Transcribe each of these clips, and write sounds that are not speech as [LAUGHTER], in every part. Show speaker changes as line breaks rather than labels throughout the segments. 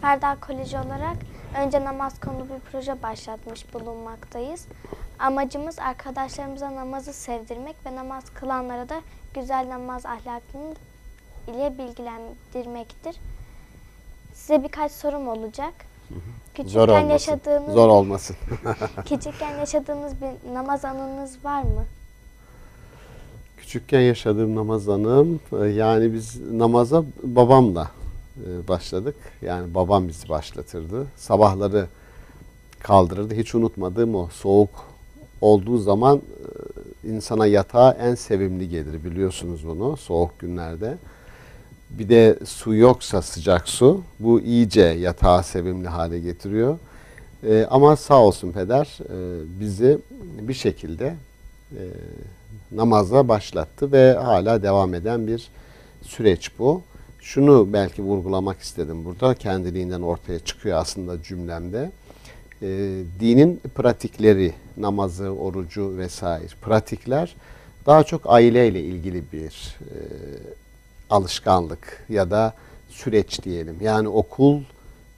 Ferda Koleji olarak önce namaz konulu bir proje başlatmış bulunmaktayız. Amacımız arkadaşlarımıza namazı sevdirmek ve namaz kılanlara da güzel namaz ahlakını ile bilgilendirmektir. Size birkaç sorum olacak.
Zor
Küçükken
olmasın.
yaşadığınız
Zor olmasın. [LAUGHS] [LAUGHS]
küçükken yaşadığınız bir namaz anınız var mı?
Küçükken yaşadığım namaz anım, e, yani biz namaza babamla başladık. Yani babam bizi başlatırdı. Sabahları kaldırırdı. Hiç unutmadığım o soğuk olduğu zaman e, insana yatağa en sevimli gelir biliyorsunuz bunu soğuk günlerde. Bir de su yoksa sıcak su bu iyice yatağı sevimli hale getiriyor. E, ama sağ olsun peder e, bizi bir şekilde e, namaza başlattı ve hala devam eden bir süreç bu. Şunu belki vurgulamak istedim burada. Kendiliğinden ortaya çıkıyor aslında cümlemde. E, dinin pratikleri, namazı, orucu vesaire pratikler daha çok aileyle ilgili bir e, alışkanlık ya da süreç diyelim. Yani okul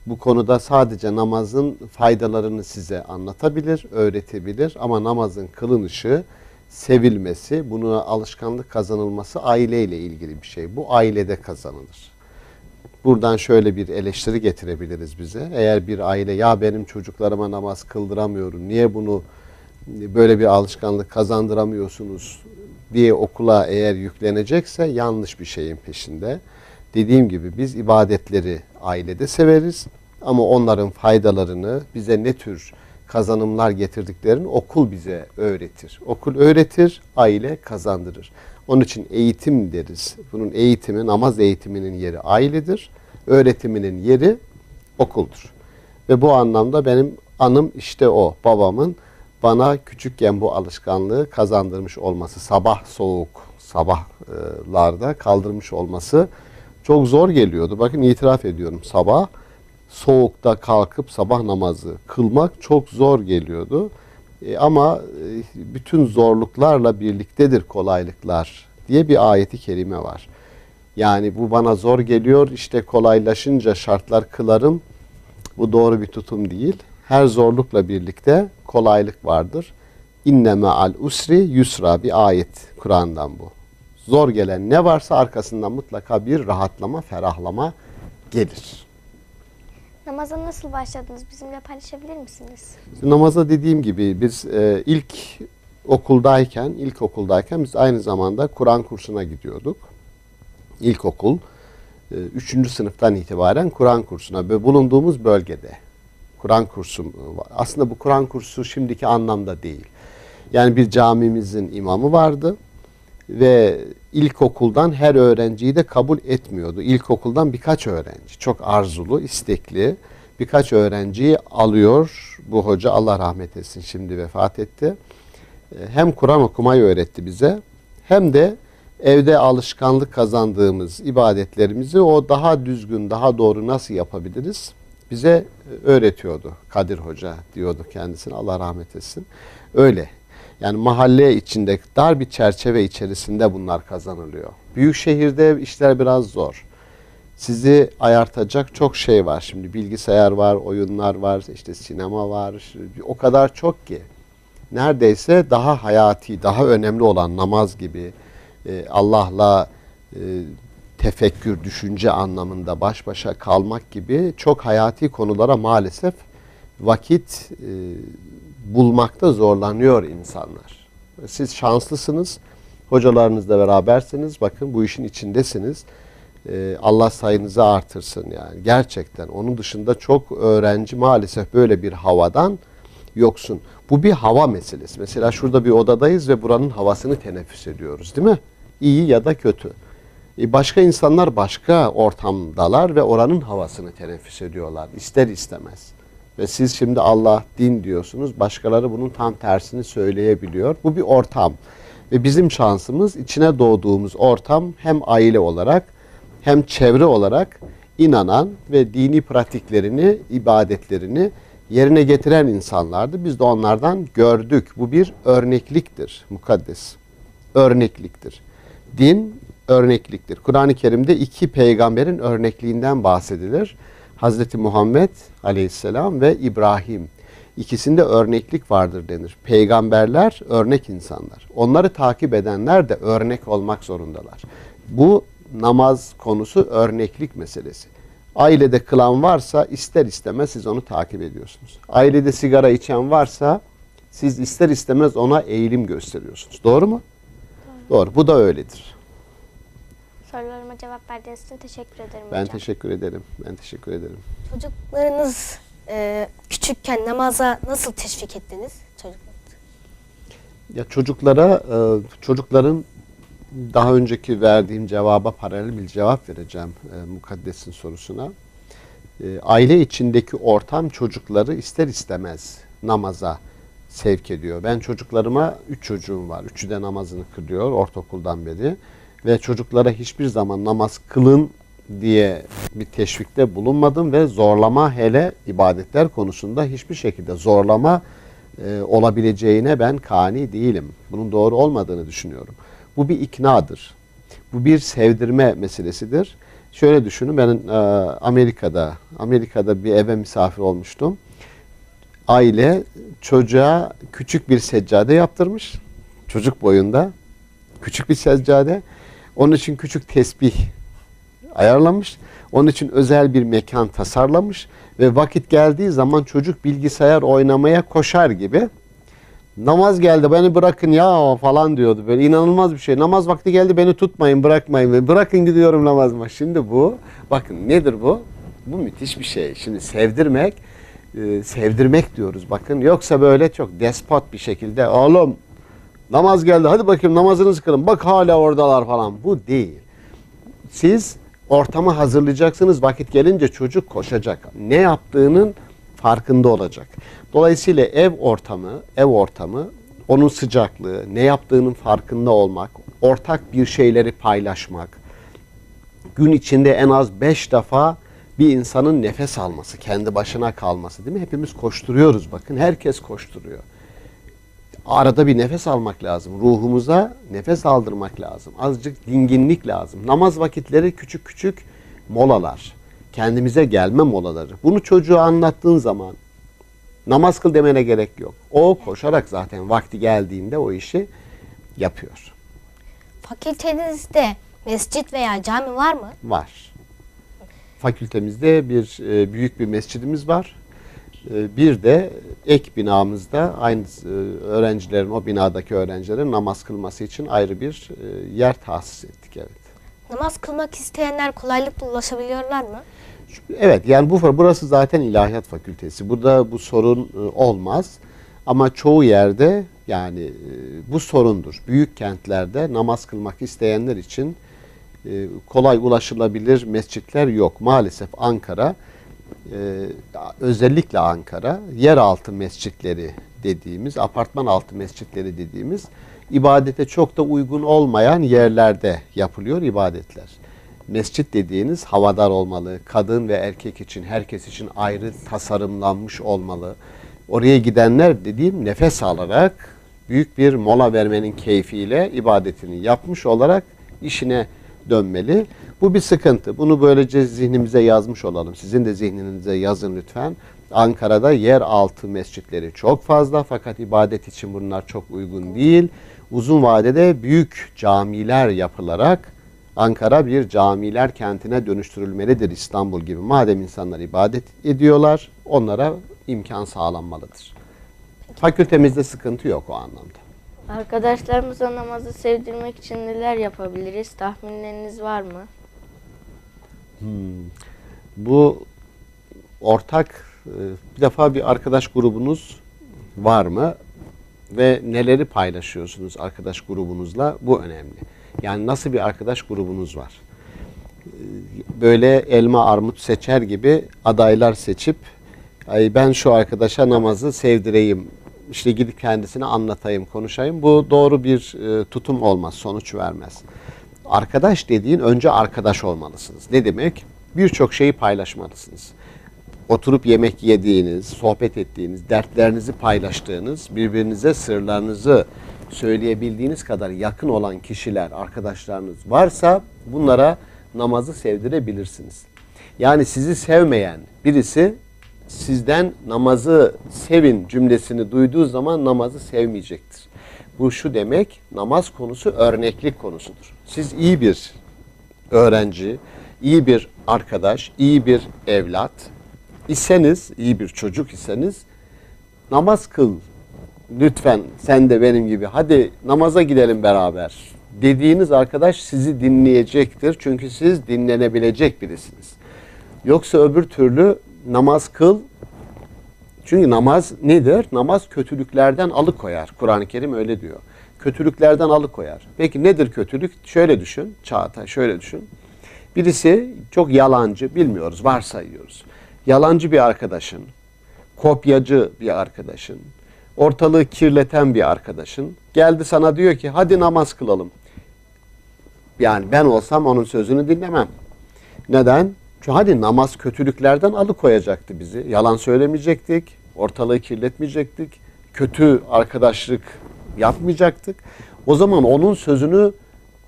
bu konuda sadece namazın faydalarını size anlatabilir, öğretebilir ama namazın kılınışı, sevilmesi, buna alışkanlık kazanılması aileyle ilgili bir şey. Bu ailede kazanılır. Buradan şöyle bir eleştiri getirebiliriz bize. Eğer bir aile ya benim çocuklarıma namaz kıldıramıyorum, niye bunu böyle bir alışkanlık kazandıramıyorsunuz diye okula eğer yüklenecekse yanlış bir şeyin peşinde. Dediğim gibi biz ibadetleri ailede severiz ama onların faydalarını bize ne tür kazanımlar getirdiklerini okul bize öğretir. Okul öğretir, aile kazandırır. Onun için eğitim deriz. Bunun eğitimi, namaz eğitiminin yeri ailedir. Öğretiminin yeri okuldur. Ve bu anlamda benim anım işte o. Babamın bana küçükken bu alışkanlığı kazandırmış olması, sabah soğuk sabahlarda kaldırmış olması çok zor geliyordu. Bakın itiraf ediyorum sabah soğukta kalkıp sabah namazı kılmak çok zor geliyordu. E, ama e, bütün zorluklarla birliktedir kolaylıklar diye bir ayeti kerime var. Yani bu bana zor geliyor işte kolaylaşınca şartlar kılarım. Bu doğru bir tutum değil. Her zorlukla birlikte kolaylık vardır. İnneme al usri yusra bir ayet Kur'an'dan bu. Zor gelen ne varsa arkasından mutlaka bir rahatlama, ferahlama gelir.
Namaza nasıl başladınız? Bizimle paylaşabilir misiniz?
Namaza dediğim gibi biz e, ilk okuldayken, ilk okuldayken biz aynı zamanda Kur'an kursuna gidiyorduk. İlkokul, e, üçüncü sınıftan itibaren Kur'an kursuna ve bulunduğumuz bölgede Kur'an kursu var. Aslında bu Kur'an kursu şimdiki anlamda değil. Yani bir camimizin imamı vardı ve ilkokuldan her öğrenciyi de kabul etmiyordu. İlkokuldan birkaç öğrenci, çok arzulu, istekli birkaç öğrenciyi alıyor. Bu hoca Allah rahmet etsin şimdi vefat etti. Ee, Hem Kur'an okumayı öğretti bize hem de evde alışkanlık kazandığımız ibadetlerimizi o daha düzgün, daha doğru nasıl yapabiliriz bize öğretiyordu. Kadir Hoca diyordu kendisine Allah rahmet etsin. Öyle yani mahalle içinde dar bir çerçeve içerisinde bunlar kazanılıyor. Büyük şehirde işler biraz zor. Sizi ayartacak çok şey var. Şimdi bilgisayar var, oyunlar var, işte sinema var. O kadar çok ki. Neredeyse daha hayati, daha önemli olan namaz gibi e, Allah'la e, tefekkür, düşünce anlamında baş başa kalmak gibi çok hayati konulara maalesef vakit e, bulmakta zorlanıyor insanlar. Siz şanslısınız, hocalarınızla berabersiniz, bakın bu işin içindesiniz. Ee, Allah sayınızı artırsın yani gerçekten. Onun dışında çok öğrenci maalesef böyle bir havadan yoksun. Bu bir hava meselesi. Mesela şurada bir odadayız ve buranın havasını teneffüs ediyoruz değil mi? İyi ya da kötü. E, başka insanlar başka ortamdalar ve oranın havasını teneffüs ediyorlar ister istemez. Ve siz şimdi Allah, din diyorsunuz. Başkaları bunun tam tersini söyleyebiliyor. Bu bir ortam. Ve bizim şansımız içine doğduğumuz ortam hem aile olarak hem çevre olarak inanan ve dini pratiklerini, ibadetlerini yerine getiren insanlardı. Biz de onlardan gördük. Bu bir örnekliktir mukaddes. Örnekliktir. Din örnekliktir. Kur'an-ı Kerim'de iki peygamberin örnekliğinden bahsedilir. Hazreti Muhammed aleyhisselam ve İbrahim. İkisinde örneklik vardır denir. Peygamberler örnek insanlar. Onları takip edenler de örnek olmak zorundalar. Bu namaz konusu örneklik meselesi. Ailede kılan varsa ister istemez siz onu takip ediyorsunuz. Ailede sigara içen varsa siz ister istemez ona eğilim gösteriyorsunuz. Doğru mu? Doğru. Bu da öyledir.
Sorularıma cevap verdiğiniz için teşekkür ederim
Ben
hocam.
teşekkür ederim. Ben teşekkür ederim.
Çocuklarınız e, küçükken namaza nasıl teşvik ettiniz? Çocuklar.
Ya çocuklara e, çocukların daha önceki verdiğim cevaba paralel bir cevap vereceğim e, mukaddesin sorusuna. E, aile içindeki ortam çocukları ister istemez namaza sevk ediyor. Ben çocuklarıma üç çocuğum var. Üçü de namazını kılıyor ortaokuldan beri. Ve çocuklara hiçbir zaman namaz kılın diye bir teşvikte bulunmadım ve zorlama hele ibadetler konusunda hiçbir şekilde zorlama e, olabileceğine ben kani değilim. Bunun doğru olmadığını düşünüyorum. Bu bir iknadır. Bu bir sevdirme meselesidir. Şöyle düşünün ben e, Amerika'da Amerika'da bir eve misafir olmuştum. Aile çocuğa küçük bir seccade yaptırmış. Çocuk boyunda küçük bir seccade. Onun için küçük tesbih ayarlamış. Onun için özel bir mekan tasarlamış ve vakit geldiği zaman çocuk bilgisayar oynamaya koşar gibi namaz geldi beni bırakın ya falan diyordu. Böyle inanılmaz bir şey. Namaz vakti geldi beni tutmayın bırakmayın. ve Bırakın gidiyorum namazıma. Şimdi bu bakın nedir bu? Bu müthiş bir şey. Şimdi sevdirmek e, sevdirmek diyoruz bakın. Yoksa böyle çok despot bir şekilde oğlum namaz geldi hadi bakayım namazınızı kılın. Bak hala oradalar falan. Bu değil. Siz ortamı hazırlayacaksınız. Vakit gelince çocuk koşacak. Ne yaptığının farkında olacak. Dolayısıyla ev ortamı, ev ortamı, onun sıcaklığı, ne yaptığının farkında olmak, ortak bir şeyleri paylaşmak, gün içinde en az beş defa bir insanın nefes alması, kendi başına kalması değil mi? Hepimiz koşturuyoruz bakın. Herkes koşturuyor. Arada bir nefes almak lazım. Ruhumuza nefes aldırmak lazım. Azıcık dinginlik lazım. Namaz vakitleri küçük küçük molalar. Kendimize gelme molaları. Bunu çocuğa anlattığın zaman namaz kıl demene gerek yok. O koşarak zaten vakti geldiğinde o işi yapıyor.
Fakültenizde mescit veya cami var mı?
Var. Fakültemizde bir e, büyük bir mescidimiz var. E, bir de ek binamızda aynı e, öğrencilerin o binadaki öğrencilerin namaz kılması için ayrı bir e, yer tahsis ettik evet.
Namaz kılmak isteyenler kolaylıkla ulaşabiliyorlar mı?
Evet yani bu burası zaten ilahiyat fakültesi. Burada bu sorun e, olmaz. Ama çoğu yerde yani bu sorundur. Büyük kentlerde namaz kılmak isteyenler için kolay ulaşılabilir mescitler yok. Maalesef Ankara e, özellikle Ankara yeraltı mescitleri dediğimiz, apartman altı mescitleri dediğimiz ibadete çok da uygun olmayan yerlerde yapılıyor ibadetler. Mescit dediğiniz havadar olmalı. Kadın ve erkek için, herkes için ayrı tasarımlanmış olmalı. Oraya gidenler dediğim nefes alarak büyük bir mola vermenin keyfiyle ibadetini yapmış olarak işine dönmeli. Bu bir sıkıntı. Bunu böylece zihnimize yazmış olalım. Sizin de zihninize yazın lütfen. Ankara'da yeraltı mescitleri çok fazla fakat ibadet için bunlar çok uygun değil. Uzun vadede büyük camiler yapılarak Ankara bir camiler kentine dönüştürülmelidir İstanbul gibi. Madem insanlar ibadet ediyorlar, onlara imkan sağlanmalıdır. Fakültemizde sıkıntı yok o anlamda.
Arkadaşlarımıza namazı sevdirmek için neler yapabiliriz? Tahminleriniz var mı?
Bu ortak e, bir defa bir arkadaş grubunuz var mı ve neleri paylaşıyorsunuz arkadaş grubunuzla bu önemli. Yani nasıl bir arkadaş grubunuz var? E, Böyle elma armut seçer gibi adaylar seçip ben şu arkadaşa namazı sevdireyim işte gidip kendisine anlatayım konuşayım bu doğru bir e, tutum olmaz sonuç vermez. Arkadaş dediğin önce arkadaş olmalısınız. Ne demek? Birçok şeyi paylaşmalısınız. Oturup yemek yediğiniz, sohbet ettiğiniz, dertlerinizi paylaştığınız, birbirinize sırlarınızı söyleyebildiğiniz kadar yakın olan kişiler, arkadaşlarınız varsa bunlara namazı sevdirebilirsiniz. Yani sizi sevmeyen birisi sizden namazı sevin cümlesini duyduğu zaman namazı sevmeyecektir. Bu şu demek namaz konusu örneklik konusudur. Siz iyi bir öğrenci, iyi bir arkadaş, iyi bir evlat iseniz, iyi bir çocuk iseniz namaz kıl. Lütfen sen de benim gibi hadi namaza gidelim beraber dediğiniz arkadaş sizi dinleyecektir. Çünkü siz dinlenebilecek birisiniz. Yoksa öbür türlü namaz kıl. Çünkü namaz nedir? Namaz kötülüklerden alıkoyar. Kur'an-ı Kerim öyle diyor. Kötülüklerden alıkoyar. Peki nedir kötülük? Şöyle düşün. Çağatay şöyle düşün. Birisi çok yalancı, bilmiyoruz, varsayıyoruz. Yalancı bir arkadaşın, kopyacı bir arkadaşın, ortalığı kirleten bir arkadaşın geldi sana diyor ki hadi namaz kılalım. Yani ben olsam onun sözünü dinlemem. Neden? Çünkü hadi namaz kötülüklerden alıkoyacaktı bizi. Yalan söylemeyecektik, ortalığı kirletmeyecektik, kötü arkadaşlık yapmayacaktık. O zaman onun sözünü,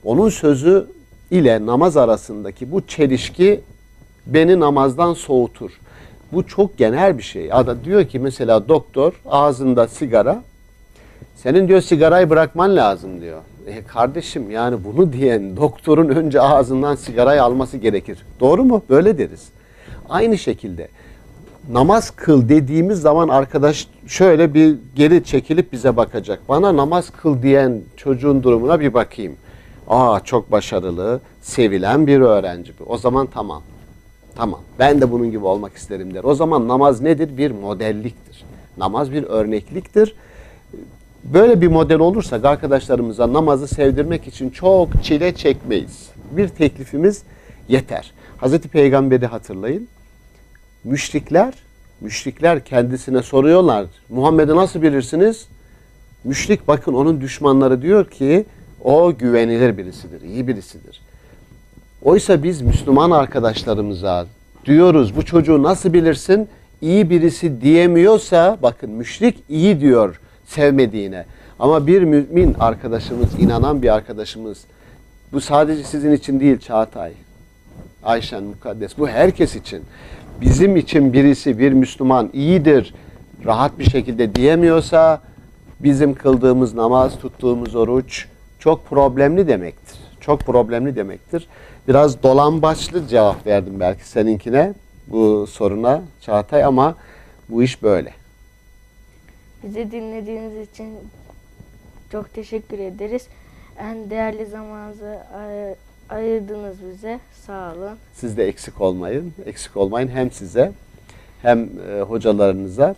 onun sözü ile namaz arasındaki bu çelişki beni namazdan soğutur. Bu çok genel bir şey. Ada diyor ki mesela doktor ağzında sigara, senin diyor sigarayı bırakman lazım diyor. E kardeşim yani bunu diyen doktorun önce ağzından sigarayı alması gerekir. Doğru mu? Böyle deriz. Aynı şekilde namaz kıl dediğimiz zaman arkadaş şöyle bir geri çekilip bize bakacak. Bana namaz kıl diyen çocuğun durumuna bir bakayım. Aa çok başarılı, sevilen bir öğrenci bu. O zaman tamam. Tamam. Ben de bunun gibi olmak isterim der. O zaman namaz nedir? Bir modelliktir. Namaz bir örnekliktir. Böyle bir model olursak arkadaşlarımıza namazı sevdirmek için çok çile çekmeyiz. Bir teklifimiz yeter. Hazreti Peygamber'i hatırlayın. Müşrikler, müşrikler kendisine soruyorlar. Muhammed'i nasıl bilirsiniz? Müşrik bakın onun düşmanları diyor ki o güvenilir birisidir, iyi birisidir. Oysa biz Müslüman arkadaşlarımıza diyoruz bu çocuğu nasıl bilirsin? İyi birisi diyemiyorsa bakın müşrik iyi diyor sevmediğine. Ama bir mümin arkadaşımız, inanan bir arkadaşımız bu sadece sizin için değil Çağatay. Ayşen Mukaddes bu herkes için. Bizim için birisi bir Müslüman iyidir, rahat bir şekilde diyemiyorsa bizim kıldığımız namaz, tuttuğumuz oruç çok problemli demektir. Çok problemli demektir. Biraz dolambaçlı cevap verdim belki seninkine bu soruna Çağatay ama bu iş böyle.
Bizi dinlediğiniz için çok teşekkür ederiz. En değerli zamanınızı ay- ayırdınız bize. Sağ olun.
Siz de eksik olmayın. Eksik olmayın hem size hem e, hocalarınıza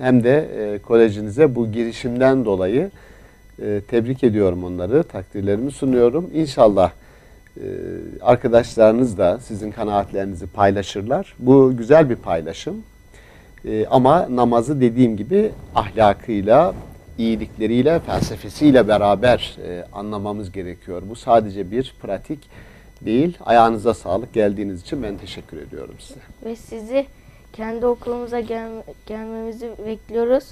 hem de e, kolejinize bu girişimden dolayı e, tebrik ediyorum onları. Takdirlerimi sunuyorum. İnşallah e, arkadaşlarınız da sizin kanaatlerinizi paylaşırlar. Bu güzel bir paylaşım. E, ama namazı dediğim gibi ahlakıyla, iyilikleriyle, felsefesiyle beraber e, anlamamız gerekiyor. Bu sadece bir pratik değil. Ayağınıza sağlık. Geldiğiniz için ben teşekkür ediyorum size.
Ve sizi kendi okulumuza gel- gelmemizi bekliyoruz.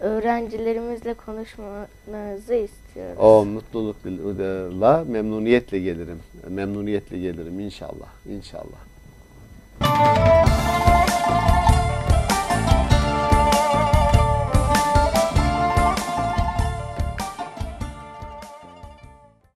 Öğrencilerimizle konuşmanızı istiyoruz.
O mutlulukla, memnuniyetle gelirim. Memnuniyetle gelirim inşallah. İnşallah.